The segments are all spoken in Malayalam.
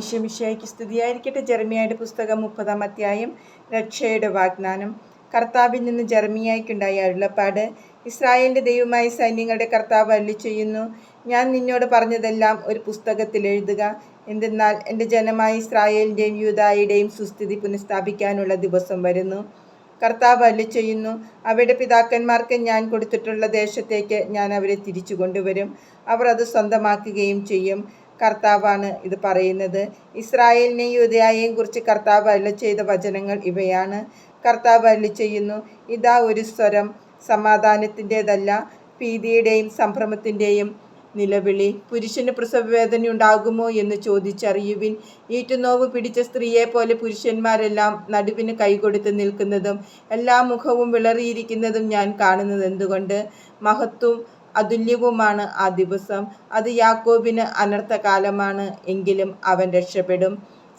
ഈശോമിശിയായിക്ക് സ്തുതിയായിരിക്കട്ടെ. ജർമിയായുടെ പുസ്തകം മുപ്പതാം അധ്യായം രക്ഷയുടെ വാഗ്ദാനം. കർത്താവിൽ നിന്ന് ജർമിയായിക്കുണ്ടായ അരുളപ്പാട് ഇസ്രായേലിന്റെ ദൈവമായ സൈന്യങ്ങളുടെ കർത്താവ് അരുളി ചെയ്യുന്നു ഞാൻ നിന്നോട് പറഞ്ഞതെല്ലാം ഒരു പുസ്തകത്തിൽ എഴുതുക. എന്തെന്നാൽ എന്റെ ജനമായ ഇസ്രായേലിന്റെയും യൂതായുടെയും സുസ്ഥിതി പുനഃസ്ഥാപിക്കാനുള്ള ദിവസം വരുന്നു. കർത്താവ് അരുളി ചെയ്യുന്നു അവരുടെ പിതാക്കന്മാർക്ക് ഞാൻ കൊടുത്തിട്ടുള്ള ദേശത്തേക്ക് ഞാൻ അവരെ തിരിച്ചു കൊണ്ടുവരും അവർ അത് സ്വന്തമാക്കുകയും ചെയ്യും. കർത്താവാണ് ഇത് പറയുന്നത്. ഇസ്രായേലിനെയും യുദ്ധയെയും കുറിച്ച് കർത്താവ് അല്ല ചെയ്ത വചനങ്ങൾ ഇവയാണ്. കർത്താവ് അല്ല ചെയ്യുന്നു ഇതാ ഒരു സ്വരം സമാധാനത്തിന്റെതല്ല ഭീതിയുടെയും സംഭ്രമത്തിന്റെയും നിലവിളി. പുരുഷന് പ്രസവവേദന ഉണ്ടാകുമോ എന്ന് ചോദിച്ചറിയുവിൻ. ഈറ്റുനോവ് പിടിച്ച സ്ത്രീയെ പോലെ പുരുഷന്മാരെല്ലാം നടുവിന് കൈകൊടുത്ത് നിൽക്കുന്നതും എല്ലാ മുഖവും വിളറിയിരിക്കുന്നതും ഞാൻ കാണുന്നത് എന്തുകൊണ്ട് മഹത്വം അതുല്യവുമാണ് ആ ദിവസം. അത് യാക്കോബിന് അനർത്ഥകാലമാണ് എങ്കിലും അവൻ രക്ഷപ്പെടും.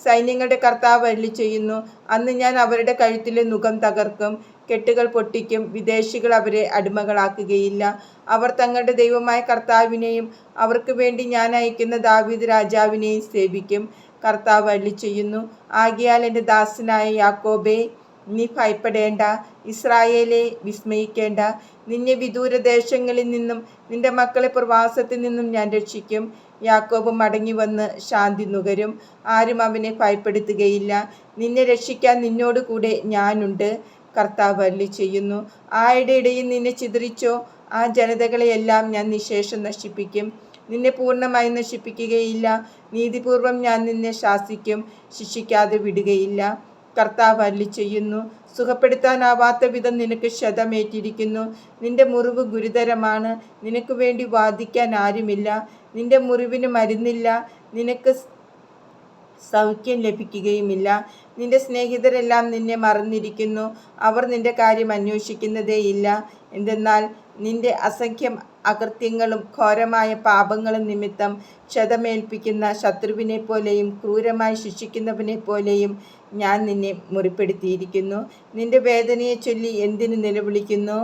സൈന്യങ്ങളുടെ കർത്താവ് അരുളി ചെയ്യുന്നു അന്ന് ഞാൻ അവരുടെ കഴുത്തിലെ മുഖം തകർക്കും കെട്ടുകൾ പൊട്ടിക്കും വിദേശികൾ അവരെ അടിമകളാക്കുകയില്ല. അവർ തങ്ങളുടെ ദൈവമായ കർത്താവിനെയും അവർക്ക് വേണ്ടി ഞാൻ അയക്കുന്ന ദാവീദ് രാജാവിനെയും സേവിക്കും. കർത്താവ് അരുളി ചെയ്യുന്നു ആകിയാൽ എന്റെ ദാസനായ യാക്കോബേ നീ ഭയപ്പെടേണ്ട. ഇസ്രായേലെ വിസ്മയിക്കേണ്ട. നിന്നെ വിദൂരദേശങ്ങളിൽ നിന്നും നിന്റെ മക്കളെ പ്രവാസത്തിൽ നിന്നും ഞാൻ രക്ഷിക്കും. യാക്കോബ് മടങ്ങി വന്ന് ശാന്തി നുകരും. ആരും അവനെ ഭയപ്പെടുത്തുകയില്ല. നിന്നെ രക്ഷിക്കാൻ നിന്നോട് കൂടെ ഞാനുണ്ട്. കർത്താവ് അല്ലി ചെയ്യുന്നു. ആയുടെ ഇടയിൽ നിന്നെ ചിതറിച്ചോ? ആ ജനതകളെയെല്ലാം ഞാൻ നിശേഷം നശിപ്പിക്കും. നിന്നെ പൂർണമായി നശിപ്പിക്കുകയില്ല. നീതിപൂർവം ഞാൻ നിന്നെ ശാസിക്കും. ശിക്ഷിക്കാതെ വിടുകയില്ല. കർത്താവ് അല്ലി ചെയ്യുന്നു. സുഖപ്പെടുത്താനാവാത്ത വിധം നിനക്ക് ക്ഷതമേറ്റിരിക്കുന്നു. നിന്റെ മുറിവ് ഗുരുതരമാണ്. നിനക്ക് വേണ്ടി വാദിക്കാൻ ആരുമില്ല. നിന്റെ മുറിവിന് മരുന്നില്ല. നിനക്ക് സൗഖ്യം ലഭിക്കുകയുമില്ല. നിന്റെ സ്നേഹിതരെല്ലാം നിന്നെ മറന്നിരിക്കുന്നു. അവർ നിന്റെ കാര്യം അന്വേഷിക്കുന്നതേയില്ല. എന്തെന്നാൽ നിന്റെ അസംഖ്യം അകൃത്യങ്ങളും ഘോരമായ പാപങ്ങളും നിമിത്തം ക്ഷതമേൽപ്പിക്കുന്ന ശത്രുവിനെ പോലെയും ക്രൂരമായി ശിക്ഷിക്കുന്നവനെ പോലെയും ഞാൻ നിന്നെ മുറിപ്പെടുത്തിയിരിക്കുന്നു. നിന്റെ വേദനയെ ചൊല്ലി എന്തിനു നിലവിളിക്കുന്നു?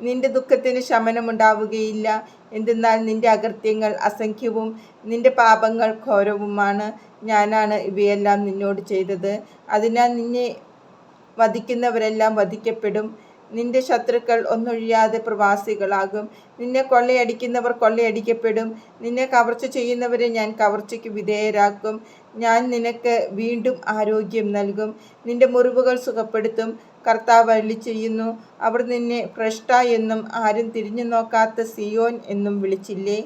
നിന്റെ ദുഃഖത്തിന് ശമനമുണ്ടാവുകയില്ല. എന്തെന്നാൽ നിന്റെ അകൃത്യങ്ങൾ അസംഖ്യവും നിന്റെ പാപങ്ങൾ ഘോരവുമാണ്. ഞാനാണ് ഇവയെല്ലാം നിന്നോട് ചെയ്തത്. അതിനാൽ നിന്നെ വധിക്കുന്നവരെല്ലാം വധിക്കപ്പെടും. നിന്റെ ശത്രുക്കൾ ഒന്നൊഴിയാതെ പ്രവാസികളാകും. നിന്നെ കൊള്ളയടിക്കുന്നവർ കൊള്ളയടിക്കപ്പെടും. നിന്നെ കവർച്ച ചെയ്യുന്നവരെ ഞാൻ കവർച്ചയ്ക്ക് വിധേയരാക്കും. ഞാൻ നിനക്ക് വീണ്ടും ആരോഗ്യം നൽകും. നിന്റെ മുറിവുകൾ സുഖപ്പെടുത്തും. കർത്താവ് അള്ളി ചെയ്യുന്നു. അവർ നിന്നെ ഭ്രഷ്ട എന്നും ആരും തിരിഞ്ഞു നോക്കാത്ത സിയോൻ എന്നും വിളിച്ചില്ലേ?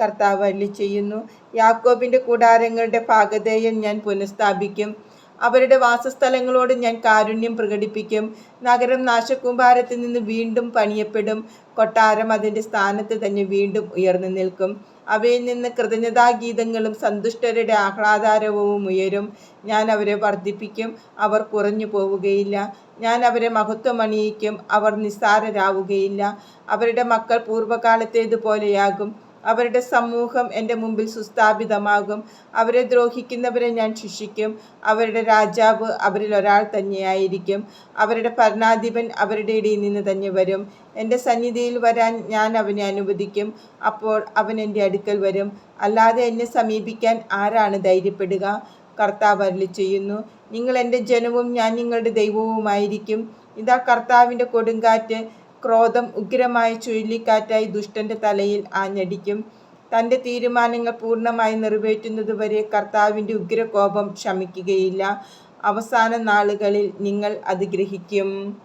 കർത്താവ് അള്ളി ചെയ്യുന്നു. യാക്കോബിന്റെ കൂടാരങ്ങളുടെ ഭാഗധേയം ഞാൻ പുനഃസ്ഥാപിക്കും. അവരുടെ വാസസ്ഥലങ്ങളോട് ഞാൻ കാരുണ്യം പ്രകടിപ്പിക്കും. നഗരം നാശകൂമ്പാരത്തിൽ നിന്ന് വീണ്ടും പണിയപ്പെടും. കൊട്ടാരം അതിന്റെ സ്ഥാനത്ത് തന്നെ വീണ്ടും ഉയർന്നു നിൽക്കും. അവയിൽ നിന്ന് കൃതജ്ഞതാഗീതങ്ങളും സന്തുഷ്ടരുടെ ആഹ്ലാദാരവും ഉയരും. ഞാൻ അവരെ വർദ്ധിപ്പിക്കും. അവർ കുറഞ്ഞു പോവുകയില്ല. ഞാൻ അവരെ മഹത്വമണിയിക്കും അവർ നിസ്സാരരാവുകയില്ല. അവരുടെ മക്കൾ പൂർവകാലത്തേതുപോലെയാകും. അവരുടെ സമൂഹം എന്റെ മുമ്പിൽ സുസ്ഥാപിതമാകും. അവരെ ദ്രോഹിക്കുന്നവരെ ഞാൻ ശിക്ഷിക്കും. അവരുടെ രാജാവ് അവരിൽ ഒരാൾ തന്നെയായിരിക്കും. അവരുടെ ഭരണാധിപൻ അവരുടെ ഇടയിൽ നിന്ന് തന്നെ വരും. എന്റെ സന്നിധിയിൽ വരാൻ ഞാൻ അവനെ അനുവദിക്കും. അപ്പോൾ അവൻ എന്റെ അടുക്കൽ വരും. അല്ലാതെ എന്നെ സമീപിക്കാൻ ആരാണ് ധൈര്യപ്പെടുക? കർത്താവ് അരളി ചെയ്യുന്നു. നിങ്ങൾ എന്റെ ജനവും ഞാൻ നിങ്ങളുടെ ദൈവവുമായിരിക്കും. ഇതാ കർത്താവിന്റെ കൊടുങ്കാറ്റ്. ക്രോധം ഉഗ്രമായ ചുഴലിക്കാറ്റായി ദുഷ്ടന്റെ തലയിൽ ആഞ്ഞടിക്കും. തന്റെ തീരുമാനങ്ങൾ പൂർണമായി നിറവേറ്റുന്നതുവരെ കർത്താവിന്റെ ഉഗ്രകോപം ശമിക്കുകയില്ല. അവസാന നാളുകളിൽ നിങ്ങൾ അത് ഗ്രഹിക്കും.